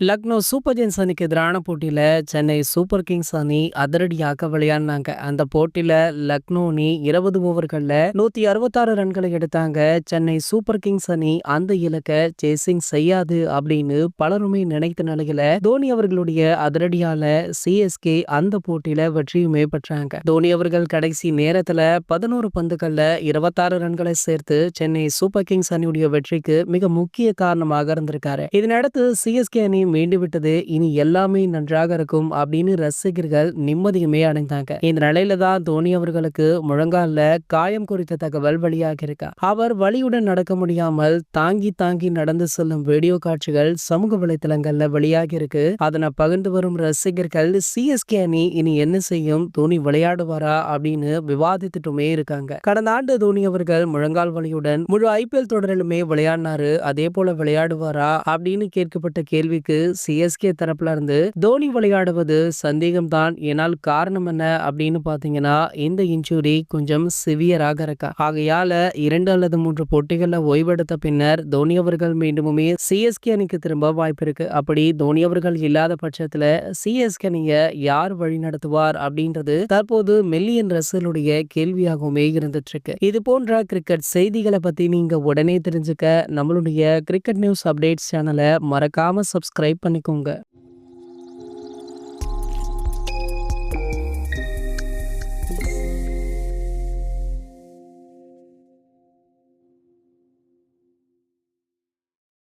Lucknow super Jains அணிக்கு எதிரான போட்டியில் சென்னை சூப்பர் கிங்ஸ் அணி அதிரடியாக விளையாடினாங்க. அந்த போட்டியில் லக்னோ அணி இருபது ஓவர்களில் நூற்றி அறுபத்தாறு ரன்களை எடுத்தாங்க. சென்னை சூப்பர் கிங்ஸ் அணி அந்த இலக்கை சேசிங் செய்யாது அப்படின்னு பலருமே நினைத்த நிலையில தோனி அவர்களுடைய அதிரடியால சிஎஸ்கே அந்த போட்டியில வெற்றியுமே பெற்றாங்க. தோனி அவர்கள் கடைசி நேரத்தில் பதினோரு பந்துகளில் இருபத்தாறு ரன்களை சேர்த்து சென்னை சூப்பர் கிங்ஸ் அணியுடைய வெற்றிக்கு மிக முக்கிய காரணமாக இருந்திருக்காரு. இதனடுத்து சிஎஸ்கே அணி மீண்டு விட்டது. இனி எல்லாமே நன்றாக இருக்கும் அப்படின்னு ரசிகர்கள் நிம்மதியுமே அடைந்தாங்க. இந்த நிலையில தான் தோனி அவர்களுக்கு முழங்கால காயம் குறித்த தகவல் வெளியாக இருக்கா. அவர் வழியுடன் நடக்க முடியாமல் தாங்கி தாங்கி நடந்து செல்லும் வீடியோ காட்சிகள் சமூக வலைதளங்கள்ல வெளியாகி இருக்கு. அதனை பகிர்ந்து வரும் ரசிகர்கள் சிஎஸ்கே அணி இனி என்ன செய்யும்? தோனி விளையாடுவாரா? அப்படின்னு விவாதித்துட்டுமே இருக்காங்க. கடந்த ஆண்டு தோனி அவர்கள் முழங்கால் வலியுடன் முழு ஐபிஎல் தொடரிலுமே விளையாடினாரு. அதே போல விளையாடுவாரா? அப்படின்னு கேட்கப்பட்ட கேள்விக்கு சிஎஸ்கே தரப்புல இருந்து தோனி விளையாடுவது சந்தேகம்தான். ஏனால் காரணம் என்ன அப்படின்னு பாத்தீங்கன்னா இந்த இன்ஜுரி கொஞ்சம் சிவியராக இருக்கா? ஆகையால இரண்டு அல்லது மூன்று போட்டிகள்ல ஓய்வெடுத்த பின்னர் தோனி அவர்கள் மீண்டுமே சிஎஸ்கே அணிக்கு திரும்ப வாய்ப்பு இருக்கு. அப்படி தோனி அவர்கள் இல்லாத பட்சத்துல சிஎஸ்கே அணிய யார் வழி நடத்துவார் அப்படின்றது தற்போது மெல்லியன் ரசலுடைய கேள்வியாகவுமே இருந்துட்டு இருக்கு. இது போன்ற கிரிக்கெட் செய்திகளை பத்தி நீங்க உடனே தெரிஞ்சுக்க நம்மளுடைய கிரிக்கெட் நியூஸ் அப்டேட்ஸ் சேனலை மறக்காம சப்ஸ்கிரைப் ட்ரை பண்ணிக்கோங்க.